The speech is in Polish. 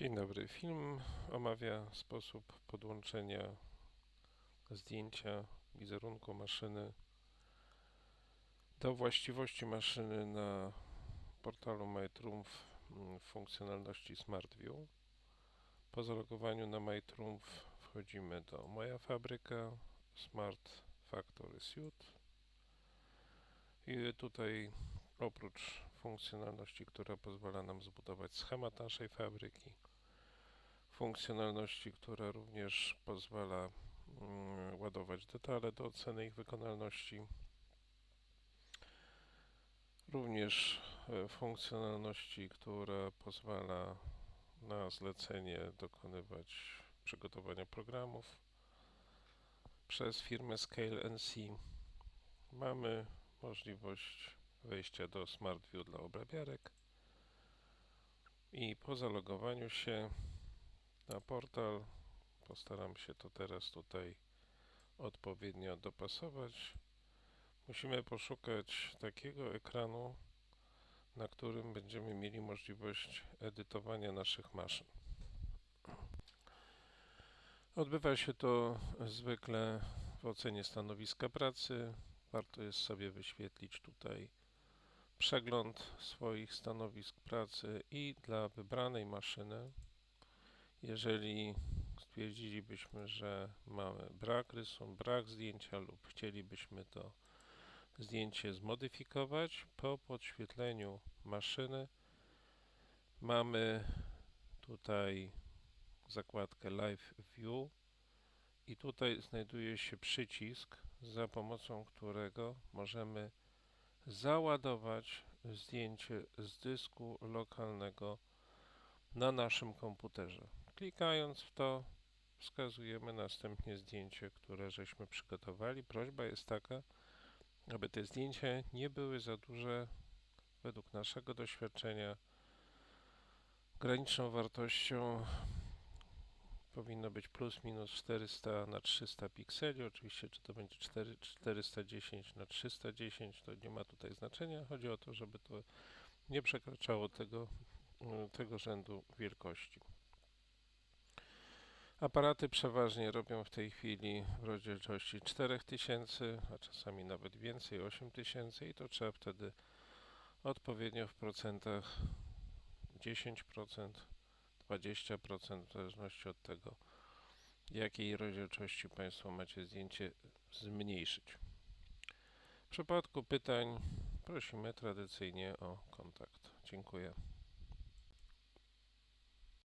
Dzień dobry. Film omawia sposób podłączenia zdjęcia wizerunku maszyny do właściwości maszyny na portalu MyTrumpf w funkcjonalności Smart View. Po zalogowaniu na MyTrumpf wchodzimy do Moja Fabryka, Smart Factory Suite i tutaj oprócz funkcjonalności, która pozwala nam zbudować schemat naszej fabryki, funkcjonalności, która również pozwala mm, ładować detale do oceny ich wykonalności, również e, funkcjonalności, która pozwala na zlecenie dokonywać przygotowania programów przez firmę Scale NC. Mamy możliwość wejścia do Smart View dla obrabiarek i po zalogowaniu się na portal. Postaram się to teraz tutaj odpowiednio dopasować. Musimy poszukać takiego ekranu na którym będziemy mieli możliwość edytowania naszych maszyn. Odbywa się to zwykle w ocenie stanowiska pracy. Warto jest sobie wyświetlić tutaj przegląd swoich stanowisk pracy i dla wybranej maszyny jeżeli stwierdzilibyśmy, że mamy brak rysunku, brak zdjęcia lub chcielibyśmy to zdjęcie zmodyfikować, po podświetleniu maszyny mamy tutaj zakładkę Live View i tutaj znajduje się przycisk, za pomocą którego możemy załadować zdjęcie z dysku lokalnego na naszym komputerze. Klikając w to wskazujemy następnie zdjęcie, które żeśmy przygotowali. Prośba jest taka, aby te zdjęcia nie były za duże według naszego doświadczenia. Graniczną wartością powinno być plus minus 400 na 300 pikseli. Oczywiście, czy to będzie 4, 410 na 310, to nie ma tutaj znaczenia. Chodzi o to, żeby to nie przekraczało tego, tego rzędu wielkości. Aparaty przeważnie robią w tej chwili w rozdzielczości 4000, a czasami nawet więcej, 8000 i to trzeba wtedy odpowiednio w procentach 10%, 20% w zależności od tego jakiej rozdzielczości Państwo macie zdjęcie zmniejszyć. W przypadku pytań prosimy tradycyjnie o kontakt. Dziękuję.